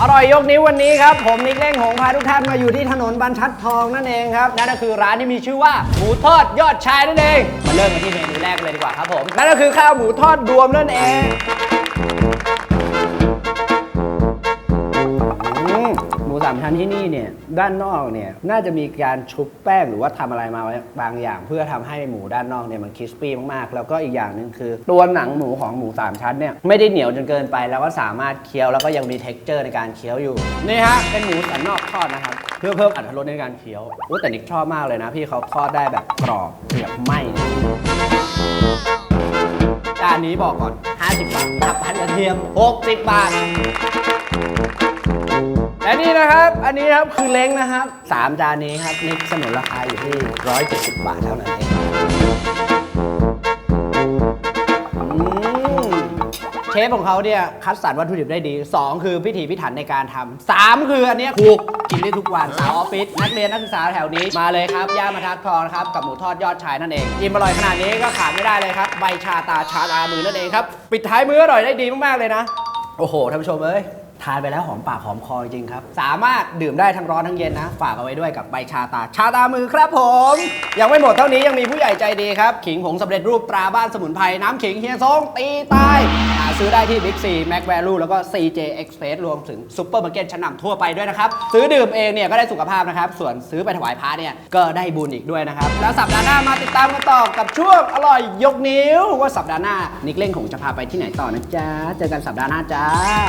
อร่อยยกนิ้ววันนี้ครับ ผมนิกเล่งหงพาทุกท่านมาอยู่ที่ถนนบรรทัดทองนั่นเองครับ นั่นก็คือร้านที่มีชื่อว่าหมูทอดยอดชายนั่นเอง มาเริ่มกันที่เมนูแรกเลยดีกว่าครับผม นั่นก็คือข้าวหมูทอดรวมนั่นเองามชั้นที่นี่เนี่ยด้านนอกเนี่ยน่าจะมีการชุบแป้งหรือว่าทำอะไรมาไว้บางอย่าง เพื่อทำให้หมูด้านนอกเนี่ยมันคริสปี้มากๆ แล้วก็อีกอย่างหนึ่งคือ ตัวหนังหมูของหมูสามชั้นเนี่ยไม่ได้เหนียวจนเกินไป แล้วก็สามารถเคี้ยวแล้วก็ยังมี t e x t อร์ในการเคี้ยวอยู่นี่ฮะเป็นหมูสันนอกทอดนะครับเพื่อเพิ่มอรรถรสในการเคี้ยวอุ๊ยแต่นิกชอบมากเลยนะพี่เขาทอดได้แบบกรอบเปลือกไหมจานนี้บอกก่อน 50 บาททับพันกระเทียม 60 บาท นี่นะครับ อันนี้ครับคือเล้งนะครับสามจานนี้ครับนิกสนุนราคาอยู่ที่ 170 บาทเท่านั้นเองเชฟของเขาเนี่ยคัดสรรวัตถุดิบได้ดี 2 คือพิถีพิถันในการทำสามคืออันเนี้ยถูกกินได้ทุกวันสาวออฟฟิศนักเรียนนักศึกษาแถวนี้มาเลยครับย่ามาทักทองครับกับหมูทอดยอดชายนั่นเองอิ่มอร่อยขนาดนี้ก็ขาดไม่ได้เลยครับใบชาตาชาตามือนั่นเองครับ ปิดท้ายมื้ออร่อยได้ดีมากๆเลยนะ โอ้โหท่านผู้ชมเอ้ย ทานไปแล้วหอมปากหอมคอจริงครับ สามารถดื่มได้ทั้งร้อนทั้งเย็นนะ ฝากเอาไว้ด้วยกับใบชาตา ชาตามือครับผม ยังไม่หมดเท่านี้ยังมีผู้ใหญ่ใจดีครับ ขิงผงสำเร็จรูปตราบ้านสมุนไพร น้ำขิงเฮียซงตีตาย หาซื้อได้ที่ Big C Mac Value แล้วก็ CJ Express รวมถึงซุปเปอร์มาร์เก็ตชั้นนำทั่วไปด้วยนะครับ ซื้อดื่มเองเนี่ยก็ได้สุขภาพนะครับ ส่วนซื้อไปถวายพระเนี่ยก็ได้บุญอีกด้วยนะครับ แล้วสัปดาห์หน้ามาติดตามกันต่อกับช่วงอร่อยยกนิ้วว่าสัปดาห์หน้านิกเล่งคงจะพาไปที่ไหนต่อนะจ๊ะเจอกันสัปดาห์หน้าจ้า